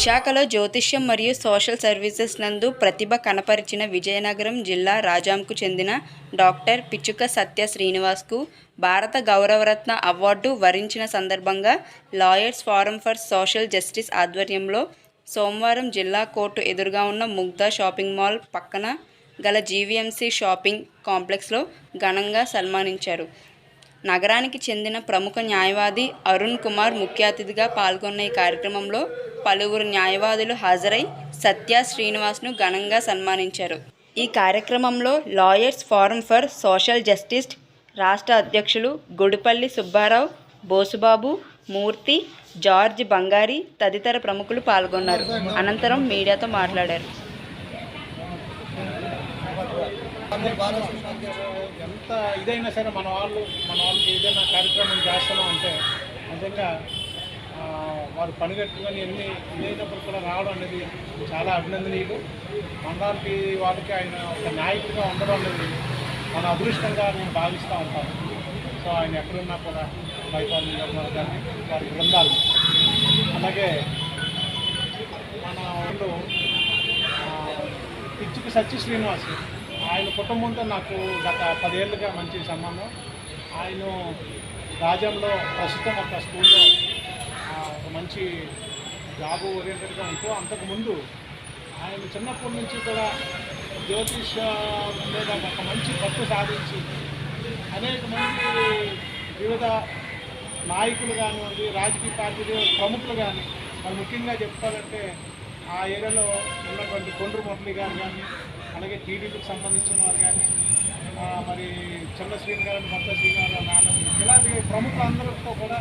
విశాఖలో జ్యోతిష్యం మరియు సోషల్ సర్వీసెస్ నందు ప్రతిభ కనపరిచిన విజయనగరం జిల్లా రాజాంకు చెందిన డాక్టర్ పిచ్చుక సత్య శ్రీనివాస్కు భారత గౌరవరత్న అవార్డు వరించిన సందర్భంగా lawyers forum for social justice ఆధ్వర్యంలో సోమవారం జిల్లా కోర్టు ఎదురుగా ఉన్న ముగ్ధా షాపింగ్ మాల్ పక్కన గల జీవీఎంసీ షాపింగ్ కాంప్లెక్స్లో ఘనంగా సన్మానించారు. నగరానికి చెందిన ప్రముఖ న్యాయవాది అరుణ్ కుమార్ ముఖ్య అతిథిగా పాల్గొన్న ఈ కార్యక్రమంలో పలువురు న్యాయవాదులు హాజరై సత్య శ్రీనివాస్ను ఘనంగా సన్మానించారు. ఈ కార్యక్రమంలో lawyers forum for social justice రాష్ట్ర అధ్యక్షులు గుడిపల్లి సుబ్బారావు బోసుబాబు మూర్తి జార్జ్ బంగారి తదితర ప్రముఖులు పాల్గొన్నారు. అనంతరం మీడియాతో మాట్లాడారు. ఎంత ఇదైనా సరే మన వాళ్ళు మన వాళ్ళకి ఏదైనా కార్యక్రమం చేస్తున్నాం అంటే నిజంగా వారు పనిగట్టుకొని ఎన్ని ఇదైనప్పుడు కూడా రావడం అనేది చాలా అభినందనీయులు. మండలానికి వాళ్ళకి ఆయన ఒక నాయకుడిగా ఉండడం అనేది మన అదృష్టంగా నేను భావిస్తూ ఉంటాను. సో ఆయన ఎక్కడున్నా కూడా బైపాల్ నిర్మల్ కానీ వారి బృందాలు. అలాగే మన వాళ్ళు ఆ, సత్య శ్రీనివాస్ ఆయన కుటుంబంతో నాకు గత పదేళ్ళుగా మంచి సంబంధం. ఆయన రాజ్యంలో ప్రస్తుతం ఒక స్కూల్లో ఒక మంచి జాబ్ ఓరియంటెడ్గా ఉంటూ అంతకుముందు ఆయన చిన్నప్పటి నుంచి కూడా జ్యోతిష మీద ఒక మంచి పట్టు సాధించి అనేక మంది వివిధ నాయకులు కానివ్వండి రాజకీయ పార్టీలు ప్రముఖులు కానీ మరి ముఖ్యంగా చెప్పుకోవాలంటే ఆ ఏరియాలో ఉన్నటువంటి కొండ్రు మురళి గారు కానీ అలాగే టీడీపీకి సంబంధించిన వారు కానీ మరి చంద్ర శ్రీని గారు భర్త శ్రీనివారు నాన్న ఇలాంటి ప్రముఖులందరితో కూడా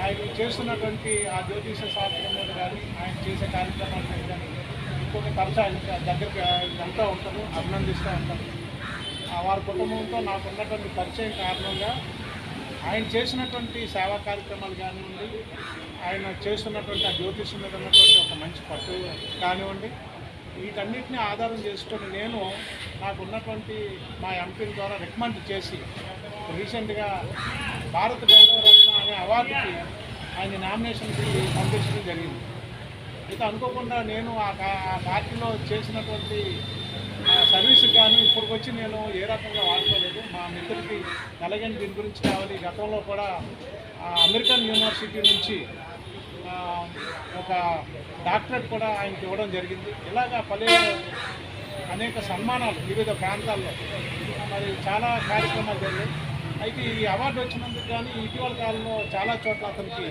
ఆయన చేస్తున్నటువంటి ఆ జ్యోతిష శాస్త్రం మీద కానీ ఆయన చేసే కార్యక్రమాల మీద కానీ ఇంకొక తరచా దగ్గరికి వెళ్తూ ఉంటారు అభినందిస్తూ ఉంటారు. ఆ వారి కుటుంబంతో నాకు ఉన్నటువంటి పరిచయం కారణంగా ఆయన చేసినటువంటి సేవా కార్యక్రమాలు కానివ్వండి ఆయన చేస్తున్నటువంటి ఆ జ్యోతిషం మీద ఉన్నటువంటి ఒక మంచి పట్టు కానివ్వండి వీటన్నిటిని ఆధారం చేసుకొని నేను నాకు ఉన్నటువంటి మా ఎంపీల ద్వారా రికమెండ్ చేసి రీసెంట్గా భారత గౌరవరత్న అనే అవార్డుకి ఆయన నామినేషన్కి పంపించడం జరిగింది. అయితే అనుకోకుండా నేను ఆ పార్టీలో చేసినటువంటి సర్వీస్ సర్వీస్కి కానీ ఇప్పటికి వచ్చి నేను ఏ రకంగా వాడుకోలేదు. మా మిత్రుడికి ఎలాగని దీని గురించి కావాలి. గతంలో కూడా అమెరికన్ యూనివర్సిటీ నుంచి ఒక డాక్టరేట్ కూడా ఆయనకి ఇవ్వడం జరిగింది. ఇలాగా పలు అనేక సన్మానాలు వివిధ ప్రాంతాల్లో. మరి చాలా కార్యక్రమాలు జరిగాయి. అయితే ఈ అవార్డు వచ్చినందుకు కానీ ఇటీవల కాలంలో చాలా చోట్ల అతనికి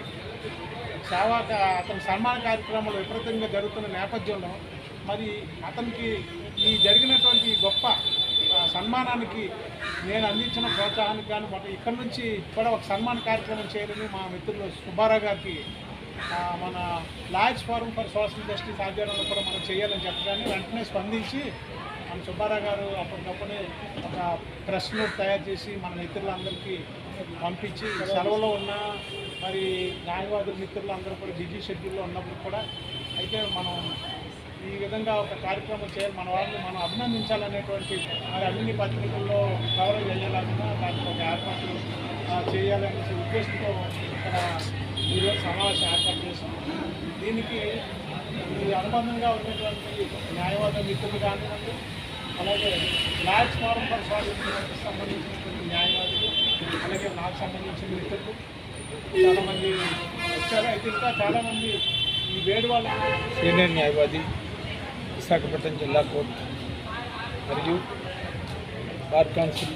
సేవా అతని సన్మాన కార్యక్రమాలు విపరీతంగా జరుగుతున్న నేపథ్యంలో మరి అతనికి ఈ జరిగినటువంటి గొప్ప సన్మానానికి నేను అందించిన ప్రోత్సాహానికి కానీ మొత్తం ఇక్కడ నుంచి కూడా ఒక సన్మాన కార్యక్రమం చేయాలని మా మిత్రులు సుబ్బారావు గారికి మన lawyers forum for social justice ఆధ్వర్యంలో కూడా మనం చేయాలని చెప్పడానికి వెంటనే స్పందించి మన సుబ్బారావు గారు అప్పటికప్పుడే ఒక ప్రెస్ నోట్ తయారు చేసి మన మిత్రులందరికీ పంపించి సెలవులో ఉన్న మరి న్యాయవాదుల మిత్రులందరూ కూడా బిజీ షెడ్యూల్లో ఉన్నప్పుడు కూడా అయితే మనం ఈ విధంగా ఒక కార్యక్రమం చేయాలి మన వాళ్ళని మనం అభినందించాలనేటువంటి మరి అన్ని పత్రికల్లో కవరేజ్ చేయాలన్నా దానికి ఒక ఏర్పాటు ఆ, చేయాలనే ఉద్దేశంతో ఇక్కడ ఈరోజు సమావేశం ఏర్పాటు చేసాం దీనికి ఈ అనుబంధంగా ఉన్నటువంటి న్యాయవాద మిత్రులు కానివ్వండి అలాగే లాడ్జ్ ఫారం ఫర్ స్వాతంత్రానికి సంబంధించినటువంటి న్యాయవాదులు అలాగే నాకు సంబంధించిన మిత్రులు చాలామంది వచ్చారు. అయితే ఇంకా చాలామంది ఈ వేడి వాళ్ళ సీనియర్ న్యాయవాది విశాఖపట్నం జిల్లా కోర్టు మరియు bar council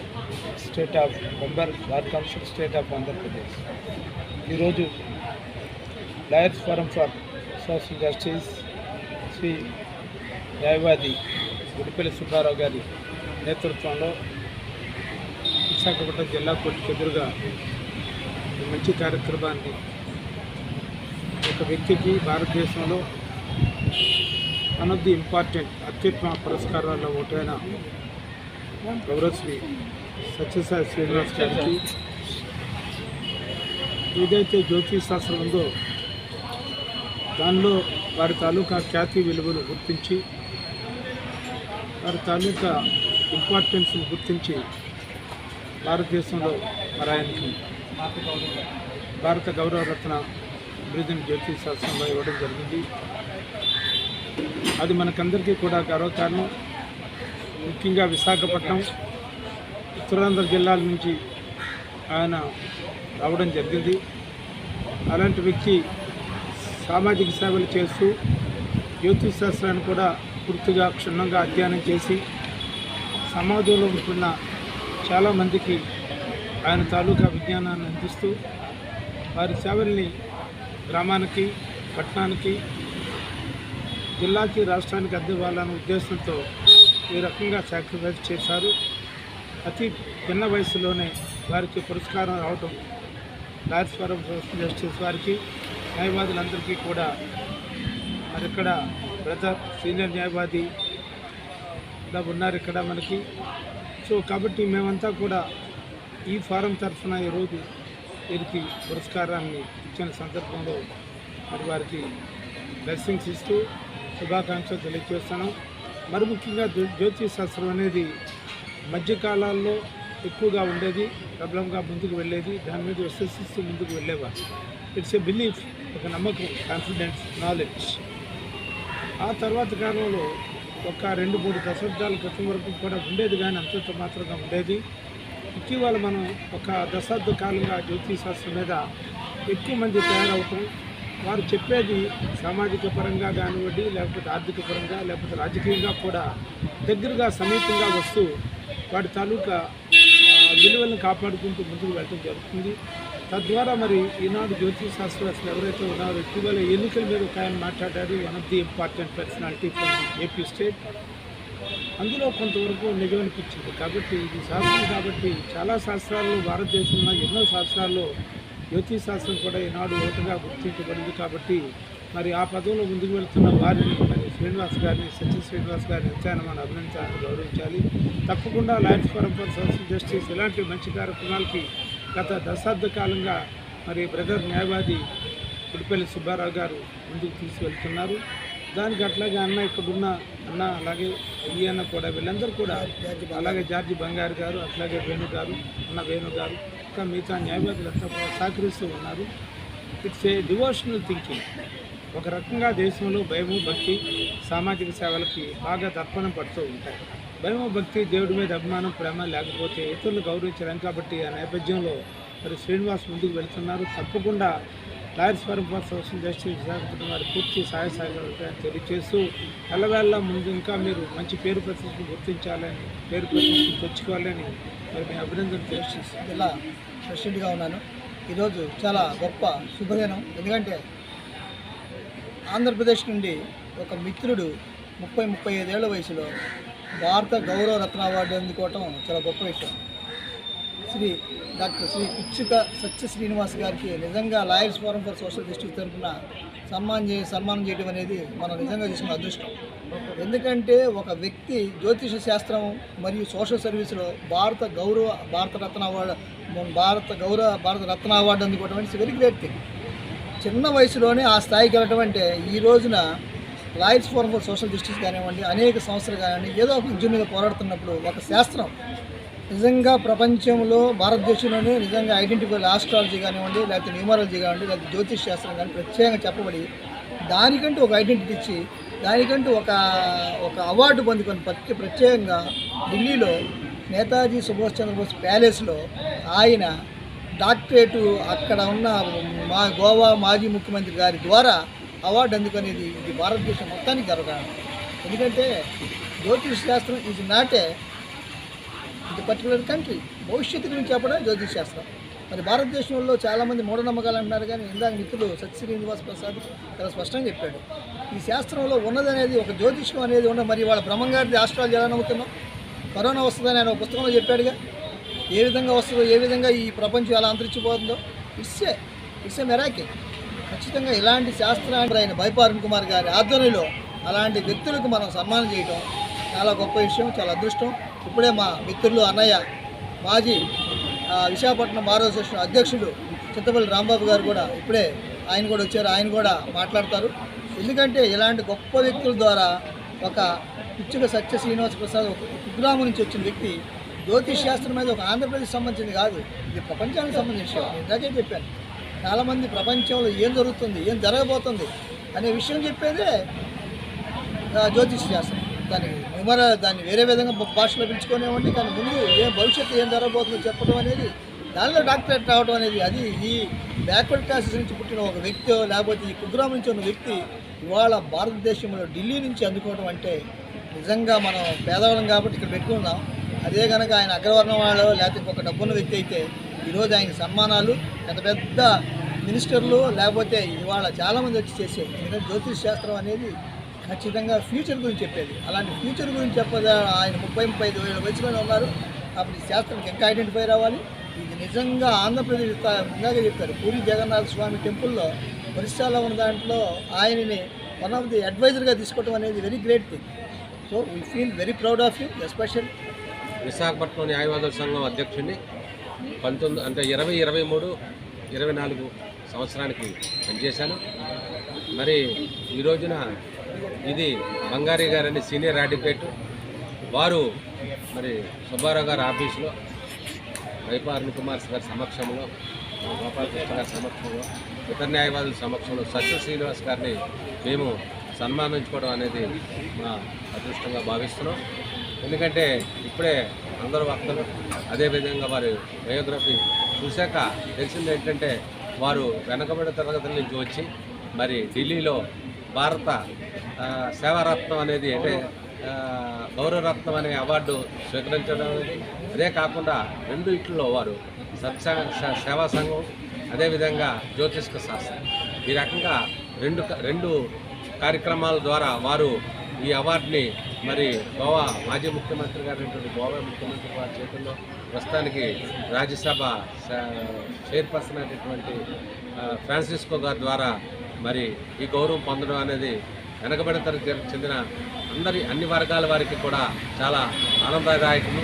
state of member bar council state of Andhra Pradesh. ఈరోజు lawyers forum for social justice Shri న్యాయవాది గుడిపల్లి సుబ్బారావు గారి నేతృత్వంలో విశాఖపట్నం జిల్లా కోర్టుకు ఎదురుగా మంచి కార్యక్రమాన్ని ఒక వ్యక్తికి భారతదేశంలో వన్ ఆఫ్ ది ఇంపార్టెంట్ అత్యుత్తమ పురస్కారాల్లో ఒకటైన గౌరవశ్రీ సత్యసాయి శ్రీనివాస్ గారికి ఏదైతే జ్యోతిష్ శాస్త్రం ఉందో దానిలో వారి తాలూకా ఖ్యాతి విలువలు గుర్తించి వారి తాలూకా ఇంపార్టెన్స్ను గుర్తించి భారతదేశంలో మరి ఆయనకి భారత గౌరవరత్న బిరుదుని జ్యోతి శాస్త్రంలో ఇవ్వడం జరిగింది. అది మనకందరికీ కూడా గర్వకారణం. ముఖ్యంగా విశాఖపట్నం ఉత్తరాంధ్ర జిల్లాల నుంచి ఆయన రావడం జరిగింది. అలాంటి వ్యక్తి సామాజిక సేవలు చేస్తూ జ్యోతిష్ శాస్త్రాన్ని కూడా పూర్తిగా క్షుణ్ణంగా అధ్యయనం చేసి సమాజంలో ఉంటున్న చాలామందికి ఆయన తాలూకా విజ్ఞానాన్ని అందిస్తూ వారి సేవల్ని గ్రామానికి పట్టణానికి జిల్లాకి రాష్ట్రానికి అందివ్వాలనే ఉద్దేశంతో ఈ రకంగా సాక్రిఫైస్ చేశారు. అతి చిన్న వయసులోనే వారికి పురస్కారం రావటం లాయర్స్ ఫోరం జస్టిస్ వారికి న్యాయవాదులందరికీ కూడా మరి ఇక్కడ బ్రదర్ సీనియర్ న్యాయవాది ఇలా ఉన్నారు ఇక్కడ మనకి. సో కాబట్టి మేమంతా కూడా ఈ ఫారం తరఫున ఈరోజు వీరికి పురస్కారాన్ని ఇచ్చిన సందర్భంలో మరి వారికి బ్లెస్సింగ్స్ ఇస్తూ శుభాకాంక్షలు తెలియజేస్తున్నాం. మరి ముఖ్యంగా జ్యో- జ్యోతిష్ శాస్త్రం అనేది మధ్యకాలాల్లో ఎక్కువగా ఉండేది ప్రబలంగా ముందుకు వెళ్ళేది దాని మీద విశ్వసిస్తూ ముందుకు వెళ్ళేవారు. It's a belief. ఒక నమ్మకం కాన్ఫిడెన్స్ నాలెడ్జ్ ఆ తర్వాత కాలంలో ఒక రెండు మూడు దశాబ్దాల క్రితం వరకు కూడా ఉండేది కానీ అంతంత మాత్రంగా ఉండేది. ఇటీవల మనం ఒక దశాబ్ద కాలంగా జ్యోతిష్ శాస్త్రం మీద ఎక్కువ మంది తయారవటం వారు చెప్పేది సామాజిక పరంగా కానివ్వండి లేకపోతే ఆర్థిక పరంగా లేకపోతే రాజకీయంగా కూడా దగ్గరగా సమీపంగా వస్తూ వాటి తాలూకా విలువలను కాపాడుకుంటూ ముందుకు వెళ్ళడం జరుగుతుంది. తద్వారా మరి ఈనాడు జ్యోతిష్ శాస్త్రవేత్తలు ఎవరైతే ఉన్నారో ఇటీవల ఎన్నికల మీద ఒక ఆయన మాట్లాడారు. One of the important personality from AP state అందులో కొంతవరకు నిజం అనిపించింది. కాబట్టి ఇది శాస్త్రం కాబట్టి చాలా శాస్త్రాల్లో భారతదేశంలో ఎన్నో శాస్త్రాల్లో జ్యోతిష్ శాస్త్రం కూడా ఈనాడు ఒకటిగా గుర్తించబడింది. కాబట్టి మరి ఆ పదవిలో ముందుకు వెళ్తున్న వారిని మరి శ్రీనివాస్ గారిని సత్య శ్రీనివాస్ గారిని ఎంతైనా మనం అభినందించాలని గౌరవించాలి. తప్పకుండా lions forum for social justice ఇలాంటి మంచి కార్యక్రమాలకి గత దశాబ్ద కాలంగా మరి బ్రదర్ న్యాయవాది ఉడిపల్లి సుబ్బారావు గారు ముందుకు తీసుకెళ్తున్నారు. దానికి అట్లాగే అన్న ఇక్కడున్న అన్న అలాగే ఈయన కూడా వీళ్ళందరూ కూడా అలాగే జార్జి బంగారు గారు అట్లాగే వేణు గారు అన్న వేణు గారు ఇంకా మిగతా న్యాయవాదులంతా కూడా సహకరిస్తూ ఉన్నారు. ఇట్స్ ఏ డివోషనల్ థింకింగ్ ఒక రకంగా దేశంలో భయము భక్తి సామాజిక సేవలకి బాగా దర్పణం పడుతూ ఉంటాయి. భయము భక్తి దేవుడి మీద అభిమానం ప్రేమ లేకపోతే ఇతరులు గౌరవించడం కాబట్టి ఆ నేపథ్యంలో మరి శ్రీనివాస్ ముందుకు వెళ్తున్నారు. తప్పకుండా lawyer forum social justice Visakhapatnam వారి పూర్తి సహాయ సహకారాలు తెలియజేస్తూ ఎల్లవేళ ముందు ఇంకా మీరు మంచి పేరు ప్రతిష్టలు గుర్తించాలని పేరు ప్రతిష్టలు తెచ్చుకోవాలని మరి మీ అభినందన తెలియజేస్తాను జిల్లా ప్రెసిడెంట్గా ఉన్నాను. ఈరోజు చాలా గొప్ప శుభదినం. ఎందుకంటే ఆంధ్రప్రదేశ్ నుండి ఒక మిత్రుడు ముప్పై ముప్పై ఐదేళ్ళ వయసులో భారత గౌరవ రత్న అవార్డు అందుకోవటం చాలా గొప్ప విషయం. శ్రీ డాక్టర్ శ్రీ పిచ్చుక సత్య శ్రీనివాస్ గారికి నిజంగా lawyers forum for social justice తరఫున సన్మానం చే సన్మానం చేయడం అనేది మనం నిజంగా చేసిన అదృష్టం. ఎందుకంటే ఒక వ్యక్తి జ్యోతిష శాస్త్రం మరియు సోషల్ సర్వీస్లో భారత గౌరవ భారత రత్న అవార్డు భారత గౌరవ భారత రత్న అవార్డు అందుకోవటం అనేది వెరీ గ్రేట్ థింగ్ చిన్న వయసులోనే ఆ స్థాయికి వెళ్ళటం అంటే ఈ రోజున lawyers forum for social justice కానివ్వండి అనేక సంస్థలు కానివ్వండి ఏదో ఒక విద్య మీద పోరాడుతున్నప్పుడు ఒక శాస్త్రం నిజంగా ప్రపంచంలో భారతదేశంలోనే నిజంగా ఐడెంటిఫై ఆస్ట్రాలజీ కానివ్వండి లేకపోతే న్యూమరాలజీ కానివ్వండి లేకపోతే జ్యోతిష్ శాస్త్రం కానీ ప్రత్యేకంగా చెప్పబడి దానికంటూ ఒక ఐడెంటిటీ ఇచ్చి దానికంటూ ఒక ఒక అవార్డు పొందుకొని ప్రత్యే ప్రత్యేకంగా ఢిల్లీలో నేతాజీ సుభాష్ చంద్రబోస్ ప్యాలెస్లో ఆయన డాక్టరేటు అక్కడ ఉన్న మా గోవా మాజీ ముఖ్యమంత్రి గారి ద్వారా అవార్డు అందుకునేది ఇది భారతదేశం మొత్తానికి గర్వకారణం. ఎందుకంటే జ్యోతిష్ శాస్త్రం ఈజ్ నాట్ ఏ ఇది పర్టికులర్ కంట్రీ భవిష్యత్తు గురించి చెప్పడం జ్యోతిష్ శాస్త్రం. మరి భారతదేశంలో చాలామంది మూఢనమ్మకాలు అంటున్నారు కానీ ఇందాక మిత్రులు సత్య శ్రీనివాస్ ప్రసాద్ చాలా స్పష్టంగా చెప్పాడు. ఈ శాస్త్రంలో ఉన్నదనేది ఒక జ్యోతిష్యం అనేది ఉండదు మరి వాళ్ళ బ్రహ్మంగారిది ఆస్ట్రాలజీ ఎలా నమ్ముతున్నాం? కరోనా వస్తుందని ఆయన ఒక పుస్తకంలో చెప్పాడుగా. ఏ విధంగా వస్తుందో ఏ విధంగా ఈ ప్రపంచం ఎలా అంతరించిపోతుందో. It's a it's a miracle ఖచ్చితంగా ఇలాంటి శాస్త్రాన్ని ఆయన కుమార్ గారి ఆధ్వర్యంలో అలాంటి వ్యక్తులకు మనం సన్మానం చేయటం చాలా గొప్ప విషయం చాలా అదృష్టం. ఇప్పుడే మా మిత్రులు అన్నయ్య మాజీ విశాఖపట్నం బార్ అసోసియేషన్ అధ్యక్షుడు చింతపల్లి రాంబాబు గారు కూడా ఇప్పుడే ఆయన కూడా వచ్చారు. ఆయన కూడా మాట్లాడతారు. ఎందుకంటే ఇలాంటి గొప్ప వ్యక్తుల ద్వారా ఒక పిచ్చుక సత్య శ్రీనివాస ప్రసాద్ ఒక కుగ్రామం నుంచి వచ్చిన వ్యక్తి జ్యోతిష్ శాస్త్రం అనేది ఒక ఆంధ్రప్రదేశ్ సంబంధించింది కాదు ఇది ప్రపంచానికి సంబంధించిన విషయం. నేను ఇందాకే చెప్పాను. చాలామంది ప్రపంచంలో ఏం జరుగుతుంది ఏం జరగబోతుంది అనే విషయం చెప్పేదే ఆ, జ్యోతిష్ శాస్త్రం. దాన్ని విమర దాన్ని వేరే విధంగా భాషలో పిలుచుకునేవ్వండి కానీ ముందు ఏం భవిష్యత్తు ఏం జరగబోతుందో చెప్పడం అనేది దానిలో డాక్టరేట్ రావడం అనేది అది ఈ బ్యాక్వర్డ్ క్లాసెస్ నుంచి పుట్టిన ఒక వ్యక్తి లేకపోతే ఈ కుగ్రామం నుంచి ఉన్న వ్యక్తి ఇవాళ భారతదేశంలో ఢిల్లీ నుంచి అందుకోవడం అంటే నిజంగా మనం పేదవాళ్ళం కాబట్టి ఇక్కడ పెట్టుకున్నాం. అదే కనుక ఆయన అగ్రవర్ణం వాళ్ళు లేకపోతే ఇంకొక డబ్బున్న వ్యక్తి అయితే ఈరోజు ఆయన సన్మానాలు పెద్ద పెద్ద మినిస్టర్లు లేకపోతే ఇవాళ చాలామంది వచ్చి చేసేది ఎందుకంటే జ్యోతిష్ శాస్త్రం అనేది ఖచ్చితంగా ఫ్యూచర్ గురించి చెప్పేది. అలాంటి ఫ్యూచర్ గురించి చెప్పదా ఆయన ముప్పై ముప్పై ఐదు వేల వయసులోనే ఉన్నారు. అప్పుడు ఈ శాస్త్రానికి ఇంకా ఐడెంటిఫై రావాలి. ఇది నిజంగా ఆంధ్రప్రదేశ్ ఇందాక చెప్పారు పూరి జగన్నాథ స్వామి టెంపుల్లో ఒరిస్సాలో ఉన్న దాంట్లో ఆయనని వన్ ఆఫ్ ది అడ్వైజర్గా తీసుకోవడం అనేది very great thing so we feel very proud of you special Visakhapatnam న్యాయవాదుల సంఘం అధ్యక్షుడిని పంతొమ్మిది అంటే ఇరవై ఇరవై మూడు ఇరవై నాలుగు సంవత్సరానికి పనిచేశాను. మరి ఈ రోజున ఇది బంగారి గారని సీనియర్ అడ్వకేట్ వారు మరి సుబ్బారావు గారి ఆఫీసులో వైప అరుణ్ కుమార్ గారి సమక్షంలో గోపాలకృష్ణ గారి సమక్షంలో ఇతర న్యాయవాదుల సమక్షంలో సత్య శ్రీనివాస్ గారిని మేము సన్మానించుకోవడం అనేది మా అదృష్టంగా భావిస్తున్నాం. ఎందుకంటే ఇప్పుడే అందరూ వక్తలు అదేవిధంగా వారి బయోగ్రఫీ చూశాక తెలిసింది ఏంటంటే వారు వెనకబడి తరగతుల నుంచి వచ్చి మరి ఢిల్లీలో భారత సేవారత్నం అనేది అంటే గౌరవరత్నం అనే అవార్డు స్వీకరించడం అనేది. అదే కాకుండా రెండు ఇట్లలో వారు సత్స సేవా సంఘం అదేవిధంగా జ్యోతిష్క శాస్త్రం. ఈ రకంగా రెండు క- రెండు కార్యక్రమాల ద్వారా వారు ఈ అవార్డుని మరి గోవా మాజీ ముఖ్యమంత్రి గారైనటువంటి గోవా ముఖ్యమంత్రి వారి చేతుల్లో ప్రస్తుతానికి రాజ్యసభ చైర్పర్సన్ అయినటువంటి ఫ్రాన్సిస్కో గారి ద్వారా మరి ఈ గౌరవం పొందడం అనేది వెనకబడిన తరగతి చెందిన అందరి అన్ని వర్గాల వారికి కూడా చాలా ఆనందదాయకము.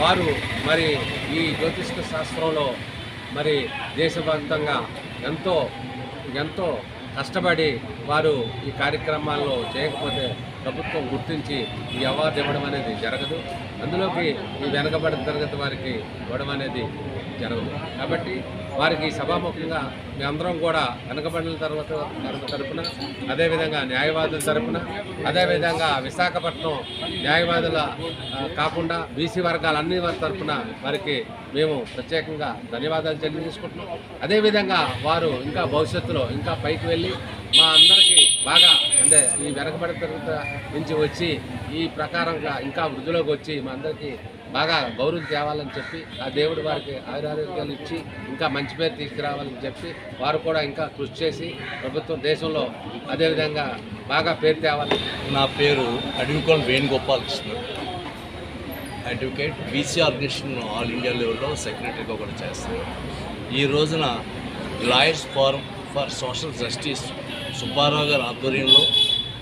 వారు మరి ఈ జ్యోతిష్క శాస్త్రంలో మరి దేశవ్యాప్తంగా ఎంతో ఎంతో కష్టపడి వారు ఈ కార్యక్రమాల్లో చేయకపోతే ప్రభుత్వం గుర్తించి ఈ అవార్డు ఇవ్వడం అనేది జరగదు. అందులోకి ఈ వెనకబడిన తరగతి వారికి ఇవ్వడం అనేది జరగదు. కాబట్టి వారికి సభాముఖంగా మేమందరం కూడా వెనకబడిన తర్వాత తరపున అదేవిధంగా న్యాయవాదుల తరపున అదేవిధంగా విశాఖపట్నం న్యాయవాదుల కాకుండా బీసీ వర్గాల అన్ని వారి తరపున వారికి మేము ప్రత్యేకంగా ధన్యవాదాలు చెల్లించుకుంటున్నాం అదేవిధంగా వారు ఇంకా భవిష్యత్తులో ఇంకా పైకి వెళ్ళి మా అందరికీ బాగా అంటే ఈ వెనకబడిన నుంచి వచ్చి ఈ ప్రకారంగా ఇంకా వృద్ధిలోకి వచ్చి మా అందరికీ బాగా గౌరవం తేవాలని చెప్పి ఆ దేవుడు వారికి ఆయురారోగ్యాలు ఇచ్చి ఇంకా మంచి పేరు తీసుకురావాలని చెప్పి వారు కూడా ఇంకా కృషి చేసి ప్రభుత్వం దేశంలో అదేవిధంగా బాగా పేరు తేవాలి నా పేరు Adavikona Venugopalakrishna. Advocate BC organization all India లెవెల్లో సెక్రటరీగా కూడా చేస్తాను. ఈ రోజున lawyers forum for social justice Subbarao గారి ఆధ్వర్యంలో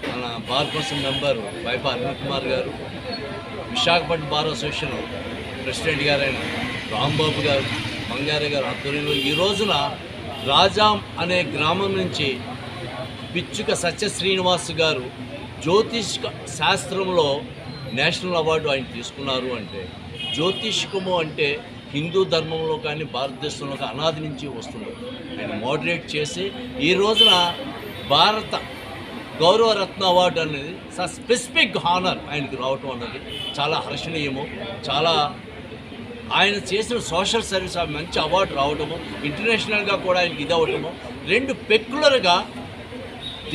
మన బార్ కౌన్సిల్ మెంబర్ వైప అరుణ్ కుమార్ గారు విశాఖపట్నం బార్ అసోసియేషన్ ప్రెసిడెంట్ గారైన రాంబాబు గారు బంగారే గారు ఆధ్వర్యంలో ఈ రోజున రాజాం అనే గ్రామం నుంచి పిచ్చుక సత్య శ్రీనివాస్ గారు జ్యోతిష్ శాస్త్రంలో నేషనల్ అవార్డు ఆయన తీసుకున్నారు అంటే జ్యోతిష్కము అంటే హిందూ ధర్మంలో కానీ భారతదేశంలో కానీ అనాది నుంచి వస్తుంది. ఆయన మోడరేట్ చేసి ఈ రోజున భారత గౌరవరత్న అవార్డు అనేది స్పెసిఫిక్ హానర్ ఆయనకి రావటం అన్నది చాలా హర్షణీయము. చాలా ఆయన చేసిన సోషల్ సర్వీస్ మంచి అవార్డు రావడము ఇంటర్నేషనల్గా కూడా ఆయనకి ఇది అవ్వటము. రెండు పెక్యులర్గా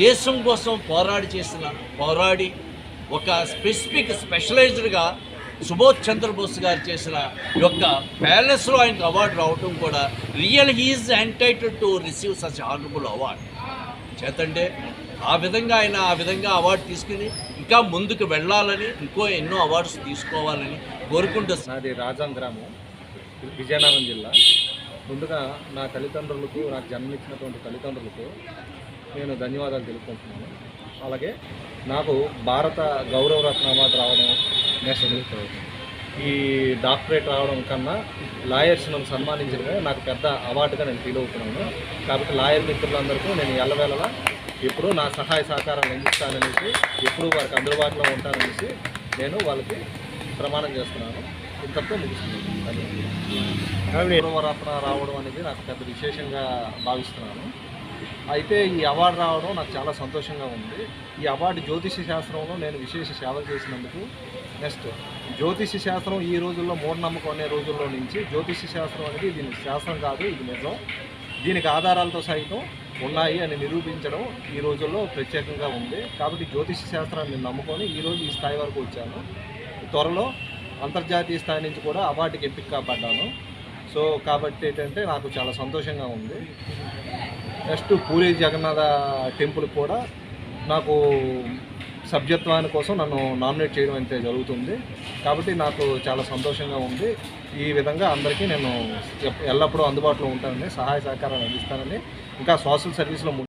దేశం కోసం పోరాడి చేసిన పోరాడి ఒక స్పెసిఫిక్ స్పెషలైజ్డ్గా సుభాష్ చంద్రబోస్ గారు చేసిన యొక్క ప్యాలెస్లో ఆయనకు అవార్డు రావటం కూడా real he's entitled to receive such honourable award చేతంటే ఆ విధంగా ఆయన ఆ విధంగా అవార్డు తీసుకుని ఇంకా ముందుకు వెళ్ళాలని ఇంకో ఎన్నో అవార్డ్స్ తీసుకోవాలని కోరుకుంటూ నాది రాజాం గ్రామం విజయనగరం జిల్లా. ముందుగా నా తల్లిదండ్రులకు నాకు జన్మనిచ్చినటువంటి తల్లిదండ్రులకు నేను ధన్యవాదాలు తెలుపుకుంటున్నాను. అలాగే నాకు భారత గౌరవరత్న అవార్డు రావడం నేషనల్ ఈ డాక్టరేట్ రావడం కన్నా లాయర్స్ నన్ను సన్మానించడమే నాకు పెద్ద అవార్డుగా నేను ఫీల్ అవుతున్నాను. కాబట్టి లాయర్ మిత్రులందరికీ నేను ఎల్లవేళలా ఎప్పుడూ నా సహాయ సహకారాలు అందిస్తాననేసి ఎప్పుడూ వారికి అందుబాటులో ఉంటాననేసి నేను వాళ్ళకి ప్రమాణం చేస్తున్నాను. ఇంతతో ముగుస్తుంది గౌరవరత్న రావడం అనేది నాకు పెద్ద విశేషంగా భావిస్తున్నాను. అయితే ఈ అవార్డు రావడం నాకు చాలా సంతోషంగా ఉంది. ఈ అవార్డు జ్యోతిష శాస్త్రంలో నేను విశేష సేవ చేసినందుకు నెక్స్ట్ జ్యోతిష శాస్త్రం ఈ రోజుల్లో మూఢనమ్మకం అనే రోజుల్లో నుంచి జ్యోతిష శాస్త్రం అనేది దీని శాస్త్రం కాదు ఇది నిజం. దీనికి ఆధారాలతో సైతం ఉన్నాయి అని నిరూపించడం ఈ రోజుల్లో ప్రత్యేకంగా ఉంది. కాబట్టి జ్యోతిష శాస్త్రాన్ని నమ్ముకొని ఈరోజు ఈ స్థాయి వరకు వచ్చాను. త్వరలో అంతర్జాతీయ స్థాయి నుంచి కూడా అవార్డుకి ఎంపిక కాబడ్డాను సో కాబట్టి ఏంటంటే నాకు చాలా సంతోషంగా ఉంది. నెక్స్ట్ పూరి జగన్నాథ టెంపుల్ కూడా నాకు సభ్యత్వాని కోసం నన్ను నామినేట్ చేయడం అయితే జరుగుతుంది. కాబట్టి నాకు చాలా సంతోషంగా ఉంది. ఈ విధంగా అందరికీ నేను ఎల్లప్పుడూ అందుబాటులో ఉంటానని సహాయ సహకారాలు అందిస్తానని ఇంకా సోషల్ సర్వీస్లో